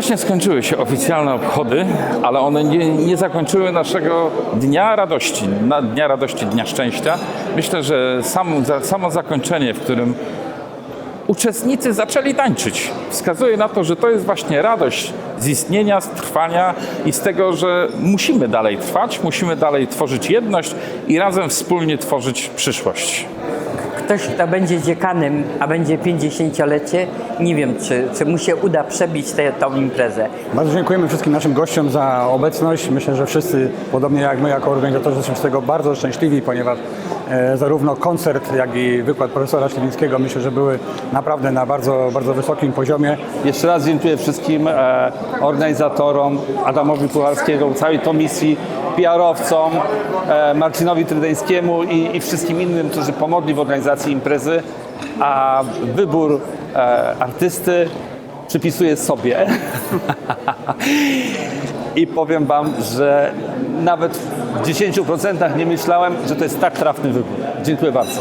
Właśnie skończyły się oficjalne obchody, ale one nie, nie zakończyły naszego Dnia Radości, na Dnia Radości, Dnia Szczęścia. Myślę, że sam, za, samo zakończenie, w którym uczestnicy zaczęli tańczyć, wskazuje na to, że to jest właśnie radość z istnienia, z trwania i z tego, że musimy dalej trwać, musimy dalej tworzyć jedność i razem wspólnie tworzyć przyszłość. Ktoś, kto będzie dziekanem, a będzie 50-lecie, nie wiem, czy, czy mu się uda przebić tę tą imprezę. Bardzo dziękujemy wszystkim naszym gościom za obecność. Myślę, że wszyscy, podobnie jak my jako organizatorzy, jesteśmy z tego bardzo szczęśliwi, ponieważ e, zarówno koncert, jak i wykład profesora Śliwińskiego myślę, że były naprawdę na bardzo, bardzo wysokim poziomie. Jeszcze raz dziękuję wszystkim e, organizatorom, Adamowi Pucharskiego, całej komisji, PR-owcom, e, Marcinowi Trydeńskiemu i, i wszystkim innym, którzy pomogli w organizacji imprezy. A wybór e, artysty przypisuję sobie. I powiem Wam, że nawet w 10% nie myślałem, że to jest tak trafny wybór. Dziękuję bardzo.